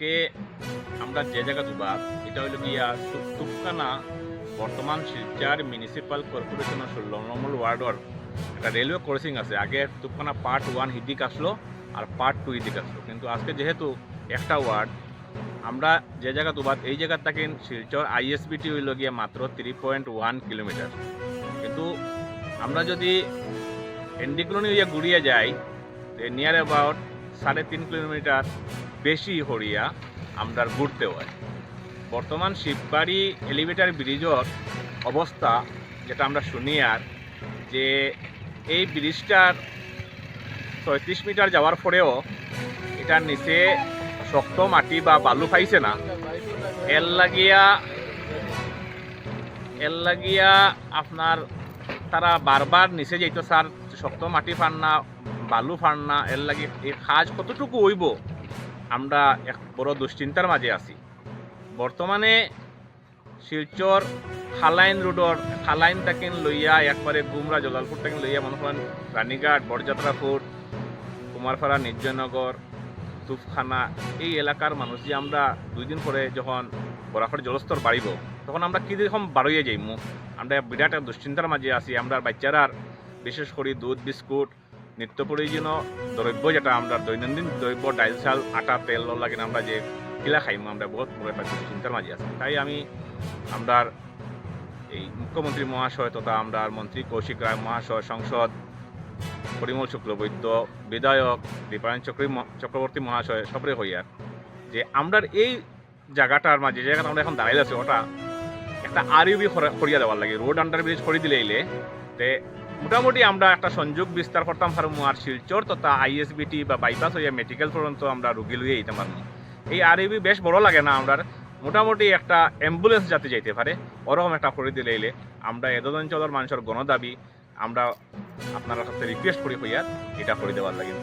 কে আমরা যে জায়গা দুবার এটা হলো গিয়া তুপকানা বর্তমান শিলচার মিউনিসিপাল কর্পোরেশনের ষোলো নম্বর ওয়ার্ডর একটা রেলওয়ে ক্রসিং আছে। আগে তুপকানা পার্ট ওয়ান হিদিক আসলো, আর পার্ট টু হিদিক আসলো। কিন্তু আজকে যেহেতু একটা ওয়ার্ড আমরা যে জায়গা দুবার এই জায়গা থাকেন শিলচর আইএসবিটি হইল গিয়া মাত্র থ্রি পয়েন্ট ওয়ান কিলোমিটার কিন্তু আমরা যদি এন্ডিকলনি হইয়া ঘুরিয়ে যাই নিয়ার অ্যাবাউট সাড়ে তিন কিলোমিটার বেশি হরিয়া আমরা ঘুরতে হয়। বর্তমান শিববাড়ি এলিভেটার ব্রিজের অবস্থা যেটা আমরা শুনি আর, যে এই ব্রিজটার ছয়ত্রিশ মিটার যাওয়ার পরেও এটার নিচে শক্ত মাটি বা বালু পাইছে না। এর লাগিয়া এর লাগিয়া আপনার তারা বারবার নিচে যাইতো স্যার, শক্ত মাটি ফান না বালু ফান না এর লাগে এই কাজ কতটুকু হইব? আমরা এক বড় দুশ্চিন্তার মাঝে আছি। বর্তমানে শিলচর খালাইন রোডর খালাইন তাকিন লইয়া একবারে গুমরা জলালপুর তাকিন লইয়া মনে করেন রানীঘাট বরযাত্রাপুর কুমারপাড়া নির্জয়নগর তুফখানা এই এলাকার মানুষ যে আমরা দুই দিন পরে যখন বরাফের জলস্তর বাড়িব, তখন আমরা কীরকম বাড়িয়ে যাইমু? আমরা বিরাট দুশ্চিন্তার মাঝে আছি। আমরা বাচ্চারার বিশেষ করে দুধ, বিস্কুট নিত্য প্রয়োজনীয় দ্রব্য যেটা আমরা দৈনন্দিন দ্রব্য, ডাইল, চাল, আটা, তেল লাগে আমরা যে কিলা খাইম, আমরা বহুত একটা দুশ্চিন্তার মাঝে আছি। তাই আমি আমরা এই মুখ্যমন্ত্রী মহাশয় তথা আমরা মন্ত্রী কৌশিক রায় মহাশয়, সংসদ পরিমল শুক্লবৈদ্য, বিধায়ক দীপায়ন চক্রী চক্রবর্তী মহাশয় সবরে হইয়ার যে আমরা এই জায়গাটার মাঝে জায়গাটা আমরা এখন দাঁড়াই আছি, ওটা একটা আর ইউবি করিয়া দেওয়ার লাগে। রোড আন্ডার ব্রিজ করে দিলে তে মোটামুটি আমরা একটা সংযোগ বিস্তার করতাম আর আর শিলচর তথা আইএসবিটি বা বাইপাস হইয়া মেডিকেল পর্যন্ত আমরা রুগী লুয়ে যেতে পারব এই আর বেশ বড় লাগে না আমরা মোটামুটি একটা অ্যাম্বুলেন্স যাতে যাইতে পারে, ওরকম একটা করে দিলে এলে আমরা এদন অঞ্চলের মানুষের গণদাবি আমরা আপনার কাছে রিকোয়েস্ট করি হইয়া এটা করে দেওয়ার লাগে।